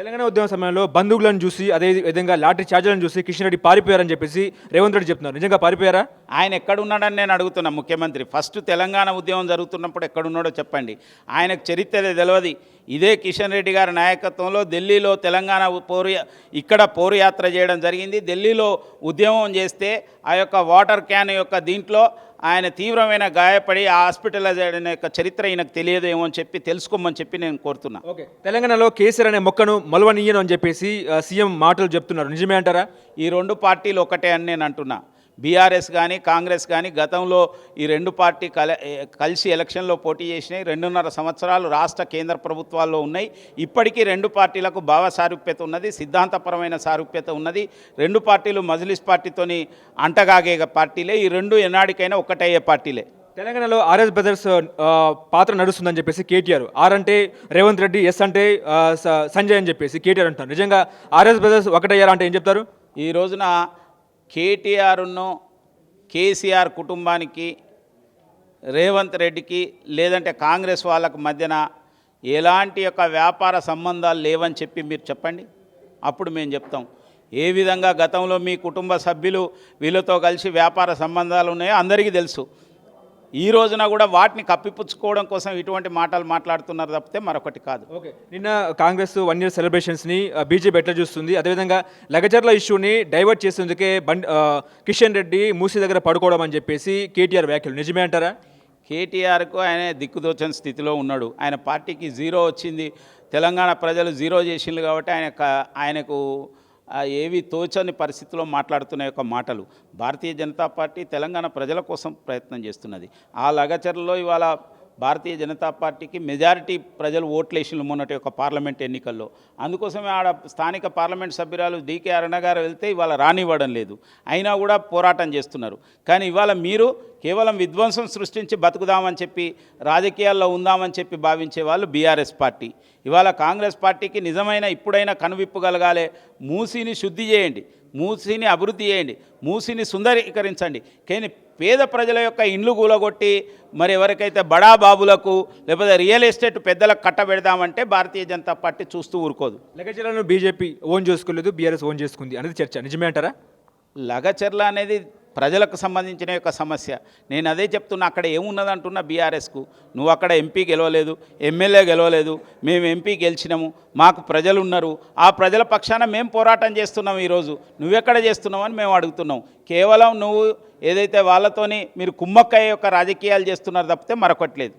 తెలంగాణ ఉద్యమ సమయంలో బంధువులను చూసి అదే విధంగా లాటరీ ఛార్జీలను చూసి కిషన్ రెడ్డి పారిపోయారని చెప్పేసి రేవంత్ రెడ్డి చెప్తున్నారు. నిజంగా పారిపోయారా? ఆయన ఎక్కడున్నాడని నేను అడుగుతున్నా ముఖ్యమంత్రి. ఫస్ట్ తెలంగాణ ఉద్యమం జరుగుతున్నప్పుడు ఎక్కడున్నాడో చెప్పండి. ఆయనకు చరిత్ర తెలియదు. ఇదే కిషన్ రెడ్డి గారి నాయకత్వంలో ఢిల్లీలో తెలంగాణ పోరు ఇక్కడ పోరు యాత్ర చేయడం జరిగింది. ఢిల్లీలో ఉద్యమం చేస్తే ఆ యొక్క వాటర్ క్యాన్ యొక్క దీంట్లో ఆయన తీవ్రమైన గాయపడి హాస్పిటలైజ్ అయిన యొక్క చరిత్ర ఈయనకు తెలియదేమో అని చెప్పి తెలుసుకోమని చెప్పి నేను కోరుతున్నా. ఓకే. తెలంగాణలో కేసీఆర్ అనే మొక్కను మొలవనీయను అని చెప్పేసి సీఎం మాటలు చెప్తున్నారు. నిజమే అంటారా? ఈ రెండు పార్టీలు ఒకటే అని నేను అంటున్నా. బీఆర్ఎస్ కానీ కాంగ్రెస్ కానీ గతంలో ఈ రెండు పార్టీ కల కలిసి ఎలక్షన్లో పోటీ చేసినాయి. రెండున్నర సంవత్సరాలు రాష్ట్ర కేంద్ర ప్రభుత్వాల్లో ఉన్నాయి. ఇప్పటికీ రెండు పార్టీలకు భావ సారూప్యత ఉన్నది సిద్ధాంతపరమైన సారూప్యత ఉన్నది. రెండు పార్టీలు మజ్లిస్ పార్టీతోని అంటగాగే పార్టీలే. ఈ రెండు ఎన్నాడికైనా ఒకటయ్యే పార్టీలే. తెలంగాణలో ఆర్ఎస్ బ్రదర్స్ పాత్ర నడుస్తుందని చెప్పేసి కేటీఆర్. ఆర్ అంటే రేవంత్ రెడ్డి ఎస్ అంటే సంజయ్ అని చెప్పేసి కేటీఆర్ అంటారు. నిజంగా ఆర్ఎస్ బ్రదర్స్ ఒకటయ్యారా అంటే ఏం చెప్తారు? ఈ రోజున కేటీఆర్ను కేసీఆర్ కుటుంబానికి రేవంత్ రెడ్డికి లేదంటే కాంగ్రెస్ వాళ్ళకు మధ్యన ఎలాంటి యొక్క వ్యాపార సంబంధాలు లేవని చెప్పి మీరు చెప్పండి. అప్పుడు మేము చెప్తాం. ఏ విధంగా గతంలో మీ కుటుంబ సభ్యులు వీళ్ళతో కలిసి వ్యాపార సంబంధాలు ఉన్నాయో అందరికీ తెలుసు. ఈ రోజున కూడా వాటిని కప్పిపుచ్చుకోవడం కోసం ఇటువంటి మాటలు మాట్లాడుతున్నారు తప్పితే మరొకటి కాదు. ఓకే. నిన్న కాంగ్రెస్ వన్ ఇయర్ సెలబ్రేషన్స్ని బీజేపీ ఎట్లా చూస్తుంది? అదేవిధంగా లగచర్ల ఇష్యూని డైవర్ట్ చేసేందుకే బండి కిషన్ రెడ్డి మూసీ దగ్గర పడుకోవడం అని చెప్పేసి కేటీఆర్ వ్యాఖ్యలు. నిజమే అంటారా? కేటీఆర్కు ఆయన దిక్కుదోచని స్థితిలో ఉన్నాడు. ఆయన పార్టీకి జీరో వచ్చింది. తెలంగాణ ప్రజలు జీరో చేసిండ్రు కాబట్టి ఆయన ఆయనకు ఏవి తోచని పరిస్థితిలో మాట్లాడుతున్న యొక్క మాటలు. భారతీయ జనతా పార్టీ తెలంగాణ ప్రజల కోసం ప్రయత్నం చేస్తున్నది. ఆ లగచర్లలో ఇవాళ భారతీయ జనతా పార్టీకి మెజారిటీ ప్రజలు ఓట్లేసిండ్రు మొన్నటి యొక్క పార్లమెంట్ ఎన్నికల్లో. అందుకోసమే ఆడ స్థానిక పార్లమెంట్ సభ్యురాలు డీకే అరుణ గారు వెళ్తే ఇవాళ రానివ్వడం లేదు. అయినా కూడా పోరాటం చేస్తున్నారు. కానీ ఇవాళ మీరు కేవలం విధ్వంసం సృష్టించి బతుకుదామని చెప్పి రాజకీయాల్లో ఉందామని చెప్పి భావించే వాళ్ళు బీఆర్ఎస్ పార్టీ. ఇవాళ కాంగ్రెస్ పార్టీకి నిజమైన ఇప్పుడైనా కనువిప్పగలగాలే మూసీని శుద్ధి చేయండి. మూసీని అభివృద్ధి చేయండి. మూసీని సుందరీకరించండి. కానీ పేద ప్రజల యొక్క ఇండ్లు కూలగొట్టి మరి ఎవరికైతే బడా బాబులకు లేకపోతే రియల్ ఎస్టేట్ పెద్దలకు కట్టబెడదామంటే భారతీయ జనతా పార్టీ చూస్తూ ఊరుకోదు. లగచర్లను బీజేపీ ఓన్ చేసుకోలేదు బీఆర్ఎస్ ఓన్ చేసుకుంది అనేది చర్చ. నిజమే అంటారా? లగచర్ల అనేది ప్రజలకు సంబంధించిన యొక్క సమస్య. నేను అదే చెప్తున్నా అక్కడ ఏమున్నదంటున్నా బీఆర్ఎస్కు. నువ్వు అక్కడ ఎంపీ గెలవలేదు ఎమ్మెల్యే గెలవలేదు మేము ఎంపీ గెలిచినాము మాకు ప్రజలు ఉన్నారు ఆ ప్రజల పక్షాన మేము పోరాటం చేస్తున్నాం ఈరోజు. నువ్వెక్కడ చేస్తున్నావు అని మేము అడుగుతున్నాం. కేవలం నువ్వు ఏదైతే వాళ్ళతోని మీరు కుమ్మక్కయ్య యొక్క రాజకీయాలు చేస్తున్నారు తప్పితే మరొకట్లేదు